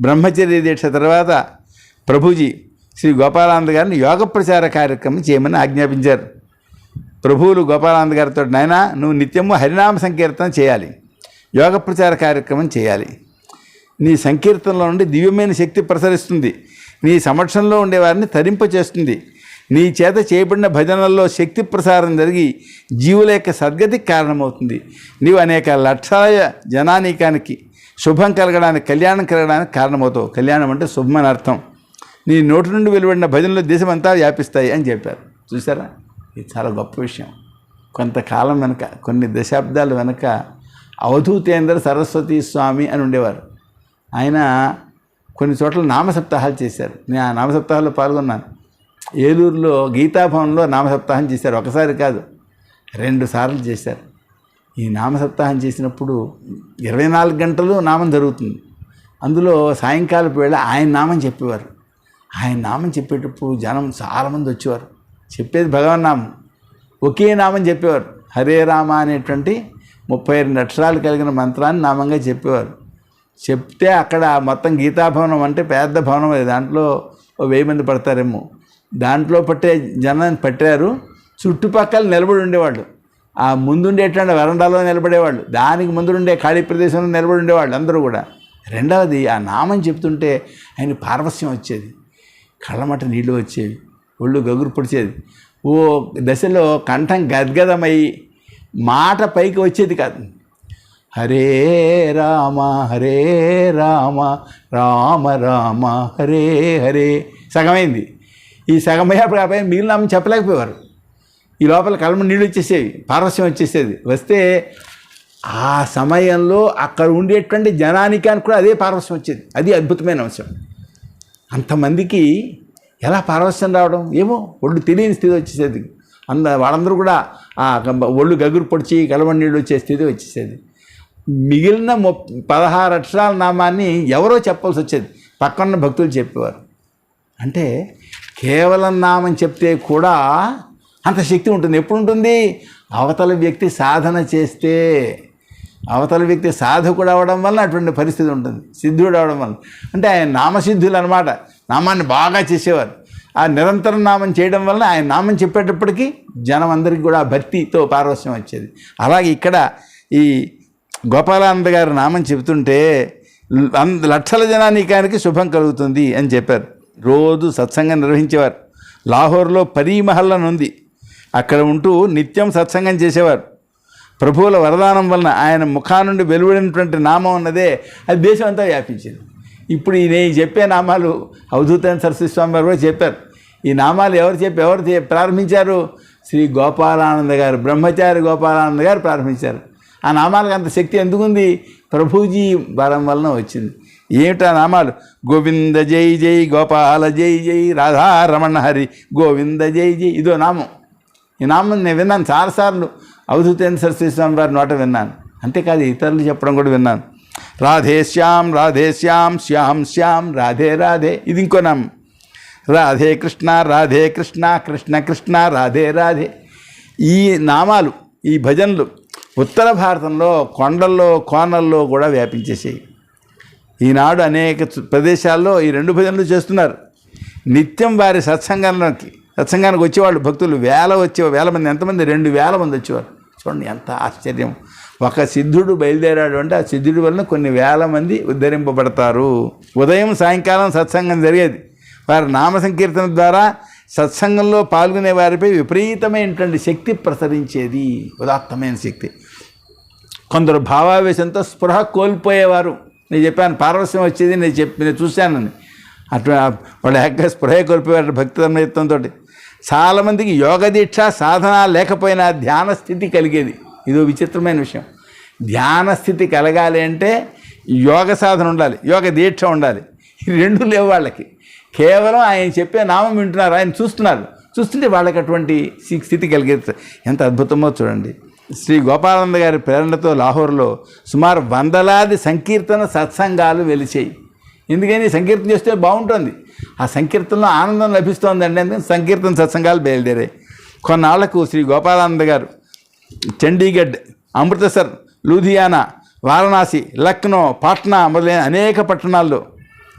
బ్రహ్మచర్య దీక్ష తర్వాత ప్రభుజీ శ్రీ గోపాలానంద గారిని యోగ ప్రచార కార్యక్రమం చేయమని ఆజ్ఞాపించారు. ప్రభువులు గోపాలానంద గారితో నాయన నువ్వు నిత్యము హరినామ సంకీర్తన చేయాలి. యోగ ప్రచార కార్యక్రమం చేయాలి. నీ సంకీర్తనలో నుండి దివ్యమైన శక్తి ప్రసరిస్తుంది. నీ సమక్షంలో ఉండేవారిని తరింప చేస్తుంది. నీ చేత చేయబడిన భజనల్లో శక్తి ప్రసారం జరిగి జీవుల యొక్క సద్గతికి కారణమవుతుంది. నీవు అనేక లక్షల జనానీకానికి శుభం కలగడానికి కళ్యాణం కలగడానికి కారణమవుతావు. కళ్యాణం అంటే శుభం అని అర్థం. నీ నోటి నుండి వెలువడిన భజనలు దేశమంతా వ్యాపిస్తాయి అని చెప్పారు. చూసారా ఇది చాలా గొప్ప విషయం. కొంతకాలం వెనక కొన్ని దశాబ్దాల వెనక అవధూతేంద్ర సరస్వతి స్వామి అని ఉండేవారు. ఆయన కొన్ని చోట్ల నామసప్తాహాలు చేశారు. నేను ఆ నామసప్తాహాల్లో పాల్గొన్నాను. ఏలూరులో గీతాభవన్లో నామసప్తాహం చేశారు. ఒకసారి కాదు రెండు సార్లు చేశారు. ఈ నామసప్తాహం చేసినప్పుడు ఇరవై నాలుగు గంటలు నామం జరుగుతుంది. అందులో సాయంకాలపు వేళ ఆయన నామం చెప్పేవారు. ఆయన నామం చెప్పేటప్పుడు జనం చాలామంది వచ్చేవారు. చెప్పేది భగవన్ నామం. ఒకే నామం చెప్పేవారు. హరే రామ అనేటువంటి ముప్పై రెండు అక్షరాలు కలిగిన మంత్రాన్ని నామంగా చెప్పేవారు. చెప్తే అక్కడ మొత్తం గీతాభవనం అంటే పెద్ద భవనం అది. దాంట్లో వెయ్యి మంది పడతారేమో. దాంట్లో పట్టే జనాన్ని పట్టారు. చుట్టుపక్కల నిలబడి ఉండేవాళ్ళు. ఆ ముందుండేటువంటి వరండాలో నిలబడేవాళ్ళు దానికి ముందుండే ఖాళీ ప్రదేశంలో నిలబడి ఉండేవాళ్ళు అందరూ కూడా. రెండవది ఆ నామం చెప్తుంటే ఆయన పారవస్యం వచ్చేది. కళ్ళమట నీళ్ళు వచ్చేవి ఒళ్ళు గగురు పొడిచేది. ఓ దశలో కంఠం గద్గదమై మాట పైకి వచ్చేది కాదు. హరే రామ హరే రామ రామ రామ హరే హరే. సగమైంది. ఈ సగమయ్యేప్పుడు అబ్బాయి మిగిలిన నామం చెప్పలేకపోయేవారు. ఈ లోపల కలమ నీళ్ళు వచ్చేసేవి పారవస్యం వచ్చేసేది. వస్తే ఆ సమయంలో అక్కడ ఉండేటువంటి జనానికానికి కూడా అదే పారవస్యం వచ్చేది. అది అద్భుతమైన అంశం. అంతమందికి ఎలా పారవస్యం రావడం? ఏమో ఒళ్ళు తెలియని స్థితి వచ్చేసేది. అంద వాళ్ళందరూ కూడా ఆ ఒళ్ళు గగురు పొడిచి కలవని నీళ్ళు వచ్చే స్థితి వచ్చేసేది. మిగిలిన మొ పదహారు అక్షరాల నామాన్ని ఎవరో చెప్పాల్సి వచ్చేది. పక్కన భక్తులు చెప్పేవారు. అంటే కేవలం నామం చెప్తే కూడా అంత శక్తి ఉంటుంది. ఎప్పుడు ఉంటుంది అవతల వ్యక్తి సాధన చేస్తే అవతల వ్యక్తి సాధకుడు అవడం వల్ల అటువంటి పరిస్థితి ఉంటుంది. సిద్ధుడు అవడం వల్ల అంటే ఆయన నామసిద్ధులు అనమాట నామాన్ని బాగా చేసేవారు. ఆ నిరంతరం నామం చేయడం వల్ల ఆయన నామం చెప్పేటప్పటికీ జనం అందరికీ కూడా భక్తితో పారవస్యం వచ్చేది. అలాగే ఇక్కడ ఈ గోపాలానంద గారి నామం చెబుతుంటే అంద లక్షల జనానికానికి శుభం కలుగుతుంది అని చెప్పారు. రోజు సత్సంగం నిర్వహించేవారు. లాహోర్లో పరీమహల్ అని ఉంది. అక్కడ ఉంటూ నిత్యం సత్సంగం చేసేవారు. ప్రభువుల వరదానం వలన ఆయన ముఖా నుండి వెలువడినటువంటి నామం ఉన్నదే అది దేశం అంతా వ్యాపించింది. ఇప్పుడు ఈ నేను చెప్పే నామాలు అవధూతైన సరస్వతి స్వామి వారు కూడా చెప్పారు. ఈ నామాలు ఎవరు చెప్పి ఎవరు ప్రారంభించారు? శ్రీ గోపాలానంద గారు బ్రహ్మచారి గోపాలానంద గారు ప్రారంభించారు. ఆ నామాలకు అంత శక్తి ఎందుకుంది? ప్రభుజీ వరం వలన వచ్చింది. ఏమిటా నామాలు? గోవింద జై జై గోపాల జై జై రాధారమణ హరి గోవింద జై జై ఇదో నామం. ఈ నామం నేను విన్నాను చాలాసార్లు. అవధూతేంద్ర సరస్వతి స్వామి వారి నోట విన్నాను. అంతేకాదు ఇతరులు చెప్పడం కూడా విన్నాను. రాధే శ్యాం రాధే శ్యాం శ్యాం శ్యాం రాధే రాధే. ఇది ఇంకో నామం. రాధే కృష్ణ రాధే కృష్ణ కృష్ణ కృష్ణ రాధే రాధే. ఈ నామాలు ఈ భజనలు ఉత్తర భారతంలో కొండల్లో కోనల్లో కూడా వ్యాపించేసాయి ఈనాడు అనేక ప్రదేశాల్లో ఈ రెండు భజనలు చేస్తున్నారు. నిత్యం వారి సత్సంగంలోకి సత్సంగానికి వచ్చేవాళ్ళు భక్తులు వేల వచ్చే వేల మంది ఎంతమంది? రెండు వేల మంది వచ్చేవారు చూడండి ఎంత ఆశ్చర్యం. ఒక సిద్ధుడు బయలుదేరాడు అంటే ఆ సిద్ధుడి వలన కొన్ని వేల మంది ఉద్ధరింపబడతారు. ఉదయం సాయంకాలం సత్సంగం జరిగేది. వారి నామ సంకీర్తన ద్వారా సత్సంగంలో పాల్గొనే వారిపై విపరీతమైనటువంటి శక్తి ప్రసరించేది. ఉదాత్తమైన శక్తి. కొందరు భావావేశంతో స్పృహ కోల్పోయేవారు. నేను చెప్పాను పారవస్యం వచ్చేది నేను చెప్పి నేను చూశానని. అట్లా వాళ్ళు ఏక స్పృహ కోల్పోయేవారు భక్తి తన్మయత్వంతో. చాలామందికి యోగ దీక్ష సాధన లేకపోయినా ధ్యాన స్థితి కలిగేది. ఇదో విచిత్రమైన విషయం. ధ్యాన స్థితి కలగాలి అంటే యోగ సాధన ఉండాలి యోగ దీక్ష ఉండాలి. రెండు లేవు వాళ్ళకి. కేవలం ఆయన చెప్పే నామం వింటున్నారు ఆయన చూస్తున్నారు. చూస్తుంటే వాళ్ళకి అటువంటి స్థితి కలిగేది. ఎంత అద్భుతమో చూడండి. శ్రీ గోపాలంద గారి ప్రేరణతో లాహోర్లో సుమారు వందలాది సంకీర్తన సత్సంగాలు వెలిచాయి. ఎందుకని సంకీర్తన చేస్తే బాగుంటుంది. ఆ సంకీర్తనలో ఆనందం లభిస్తోందండి. అందుకని సంకీర్తన సత్సంగాలు బయలుదేరాయి కొన్నాళ్ళకు శ్రీ గోపాలానంద గారు చండీగఢ్ అమృతసర్ లూధియానా వారణాసి లక్నో పాట్నా మొదలైన అనేక పట్టణాల్లో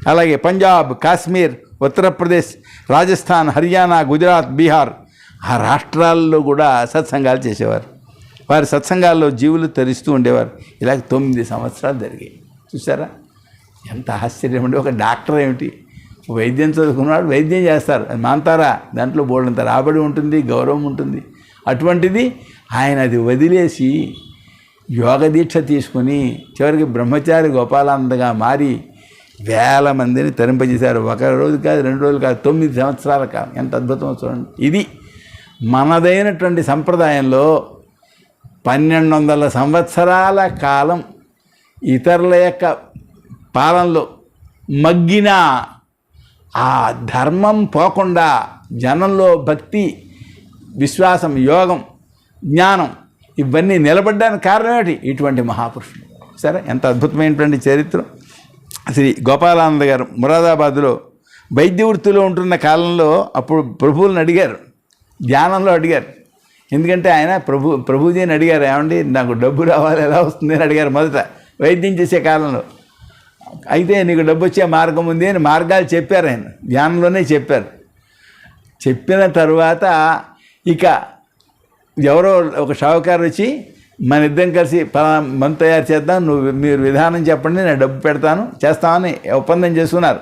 అలాగే పంజాబ్ కాశ్మీర్ ఉత్తరప్రదేశ్ రాజస్థాన్ హర్యానా గుజరాత్ బీహార్ ఆ రాష్ట్రాల్లో కూడా సత్సంగాలు చేసేవారు. వారి సత్సంగాల్లో జీవులు తరిస్తూ ఉండేవారు. ఇలాగ తొమ్మిది సంవత్సరాలు జరిగాయి. చూసారా ఎంత ఆశ్చర్యం అంటే ఒక డాక్టర్ ఏమిటి? వైద్యం చదువుకున్నాడు వైద్యం చేస్తారు. అది మాంతారా? దాంట్లో బోల్డంత రాబడి ఉంటుంది గౌరవం ఉంటుంది. అటువంటిది ఆయన అది వదిలేసి యోగ దీక్ష తీసుకుని చివరికి బ్రహ్మచారి గోపాలానందగా మారి వేల మందిని తరింపజేశారు. ఒక రోజు కాదు రెండు రోజులు కాదు తొమ్మిది సంవత్సరాల కాలం. ఎంత అద్భుతం చూడండి. ఇది మనదైనటువంటి సంప్రదాయంలో పన్నెండు వందల సంవత్సరాల కాలం ఇతరుల యొక్క పాలనలో మగ్గిన ఆ ధర్మం పోకుండా జనంలో భక్తి విశ్వాసం యోగం జ్ఞానం ఇవన్నీ నిలబడ్డానికి కారణం ఏమిటి? ఇటువంటి మహాపురుషులు సరే ఎంత అద్భుతమైనటువంటి చరిత్ర. శ్రీ గోపాలానంద గారు మురాదాబాద్లో వైద్య వృత్తిలో ఉంటున్న కాలంలో అప్పుడు ప్రభువులను అడిగారు. ధ్యానంలో అడిగారు. ఎందుకంటే ఆయన ప్రభు ప్రభుజీని అడిగారు ఏమండి నాకు డబ్బు రావాలి ఎలా వస్తుంది? అని అడిగారు మొదట. వైద్యం చేసే కాలంలో. అయితే నీకు డబ్బు వచ్చే మార్గం ఉంది అని మార్గాలు చెప్పారు ఆయన. ధ్యానంలోనే చెప్పారు. చెప్పిన తర్వాత ఇక ఎవరో ఒక షావుకారు వచ్చి మన ఇద్దరం కలిసి పలానా మందు తయారు చేద్దాం నువ్వు మీరు విధానం చెప్పండి నేను డబ్బు పెడతాను చేస్తామని ఒప్పందం చేసుకున్నారు.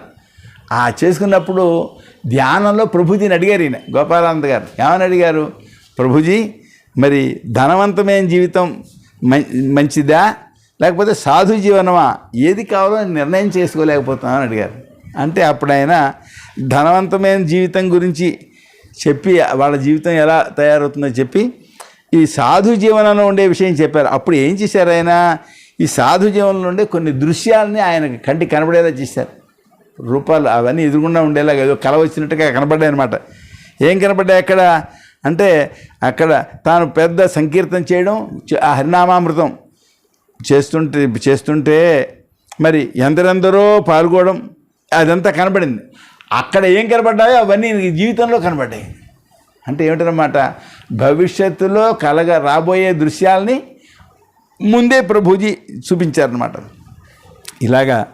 ఆ చేసుకున్నప్పుడు ధ్యానంలో ప్రభుజీని అడిగారు ఈయన గోపాలానంద గారు. ఏమని అడిగారు? ప్రభుజీ మరి ధనవంతమైన జీవితం మంచిదా? లేకపోతే సాధు జీవనమా? ఏది కావాలో నిర్ణయం చేసుకోలేకపోతున్నామని అడిగారు. అంటే అప్పుడు ఆయన ధనవంతమైన జీవితం గురించి చెప్పి వాళ్ళ జీవితం ఎలా తయారవుతుందో చెప్పి ఈ సాధు జీవనంలో ఉండే విషయం చెప్పారు. అప్పుడు ఏం చేశారు ఆయన? ఈ సాధు జీవనంలో ఉండే కొన్ని దృశ్యాలని ఆయన కంటికి కనబడేలా చేశారు. రూపాలు అవన్నీ ఎదురుగుండా ఉండేలాగా ఏదో కల వచ్చినట్టుగా కనబడ్డాయి అనమాట ఏం కనబడ్డాయి అక్కడ? అంటే అక్కడ తాను పెద్ద సంకీర్తన చేయడం ఆ హరినామామృతం చేస్తుంటే చేస్తుంటే మరి ఎందరెందరో పాల్గొనడం అదంతా కనబడింది. అక్కడ ఏం కనబడ్డాయో అవన్నీ జీవితంలో కనబడ్డాయి. అంటే ఏమిటనమాట భవిష్యత్తులో కలగ రాబోయే దృశ్యాల్ని ముందే ప్రభుజీ చూపించారనమాట ఇలాగా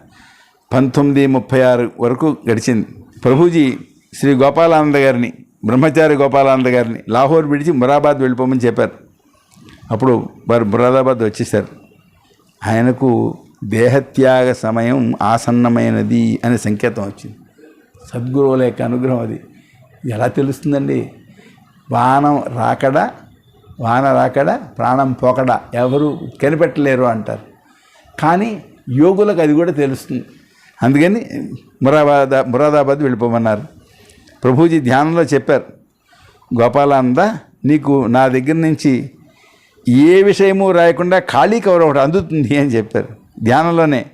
పంతొమ్మిది ముప్పై ఆరు వరకు గడిచింది. ప్రభుజీ శ్రీ గోపాలానంద గారిని బ్రహ్మచారి గోపాలానంద గారిని లాహోర్ విడిచి మురాబాద్ వెళ్ళిపోమని చెప్పారు. అప్పుడు వారు మురాదాబాద్ వచ్చేసారు. ఆయనకు దేహత్యాగ సమయం ఆసన్నమైనది అనే సంకేతం వచ్చింది. సద్గురువుల యొక్క అనుగ్రహం అది. ఎలా తెలుస్తుందండి? వానం రాకడా వాన రాకడా ప్రాణం పోకడా ఎవరు కనిపెట్టలేరు అంటారు. కానీ యోగులకు అది కూడా తెలుస్తుంది. అందుకని మురాబాద్ మురాదాబాద్ వెళ్ళిపోమన్నారు. ప్రభుజీ ధ్యానంలో చెప్పారు గోపాలానంద నీకు నా దగ్గర నుంచి ఏ విషయము రాయకుండా ఖాళీ కవర్ ఒకటి అందుతుంది అని చెప్పారు. ధ్యానంలోనే.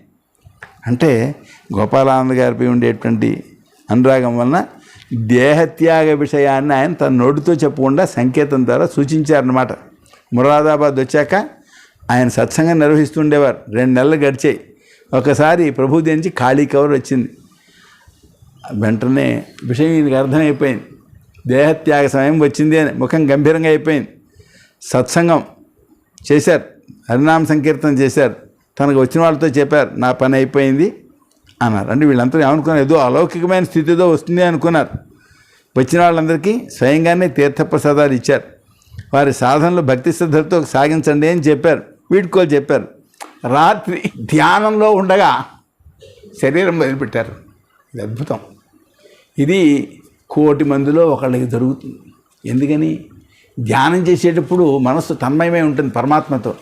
అంటే గోపాలానంద గారిపై ఉండేటువంటి అనురాగం వలన దేహత్యాగ విషయాన్ని ఆయన తన నోటితో చెప్పకుండా సంకేతం ద్వారా సూచించారనమాట మురాదాబాద్ వచ్చాక ఆయన సత్సంగం నిర్వహిస్తుండేవారు. రెండు నెలలు గడిచాయి. ఒకసారి ప్రభుదేంచి ఖాళీ కవర్ వచ్చింది. వెంటనే విషయం ఈయనకి అర్థమైపోయింది. దేహత్యాగ సమయం వచ్చింది అని ముఖం గంభీరంగా అయిపోయింది. సత్సంగం చేశారు. హరినామ సంకీర్తన చేశారు. తనకు వచ్చిన వాళ్ళతో చెప్పారు నా పని అయిపోయింది అన్నారు. అంటే వీళ్ళంతా ఏమనుకున్నారు? ఏదో అలౌకికమైన స్థితితో వస్తుంది అనుకున్నారు. వచ్చిన వాళ్ళందరికీ స్వయంగానే తీర్థప్రసాదాలు ఇచ్చారు. వారి సాధనలు భక్తి శ్రద్ధలతో సాగించండి అని చెప్పారు. వీడ్కోలు చెప్పారు. రాత్రి ధ్యానంలో ఉండగా శరీరం వదిలిపెట్టారు. ఇది అద్భుతం. ఇది కోటి మందిలో ఒకళ్ళకి జరుగుతుంది. ఎందుకని? ధ్యానం చేసేటప్పుడు మనస్సు తన్మయమై ఉంటుంది పరమాత్మతో.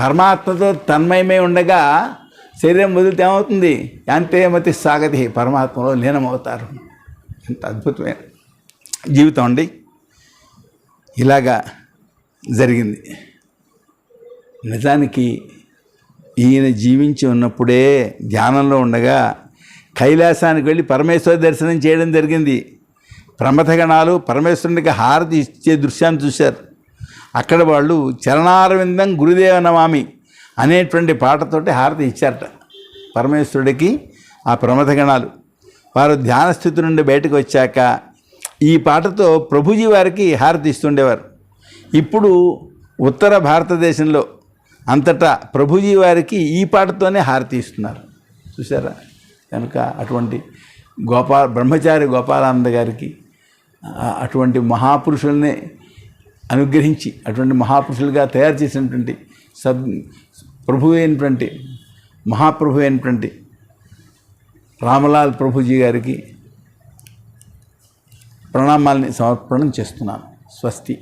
పరమాత్మతో తన్మయమై ఉండగా శరీరం వదిలితే ఏమవుతుంది? యాంతేమతి సాగతి పరమాత్మలో లీనమవుతారు. ఎంత అద్భుతమైన జీవితం అండి. ఇలాగా జరిగింది. నిజానికి ఈయన జీవించి ఉన్నప్పుడే ధ్యానంలో ఉండగా కైలాసానికి వెళ్ళి పరమేశ్వర దర్శనం చేయడం జరిగింది. ప్రమథగణాలు పరమేశ్వరునికి హారతి ఇచ్చే దృశ్యాన్ని చూశారు. అక్కడ వాళ్ళు చరణారవిందం గురుదేవ నమామి అనేటువంటి పాటతోటి హారతి ఇచ్చారట పరమేశ్వరుడికి ఆ ప్రమథగణాలు. వారు ధ్యానస్థితి నుండి బయటకు వచ్చాక ఈ పాటతో ప్రభుజీ వారికి హారతి ఇస్తుండేవారు. ఇప్పుడు ఉత్తర భారతదేశంలో అంతటా ప్రభుజీ వారికి ఈ పాటతోనే హారతి ఇస్తున్నారు. చూసారా కనుక అటువంటి గోపాల బ్రహ్మచారి గోపాలానంద గారికి అటువంటి మహాపురుషుల్ని అనుగ్రహించి అటువంటి మహాపురుషులుగా తయారు చేసినటువంటి సద్ ప్రభు అయినటువంటి మహాప్రభు అయినటువంటి రామలాల్ ప్రభుజీ గారికి ప్రణామాల్ని సమర్పణం చేస్తున్నాను. స్వస్తి.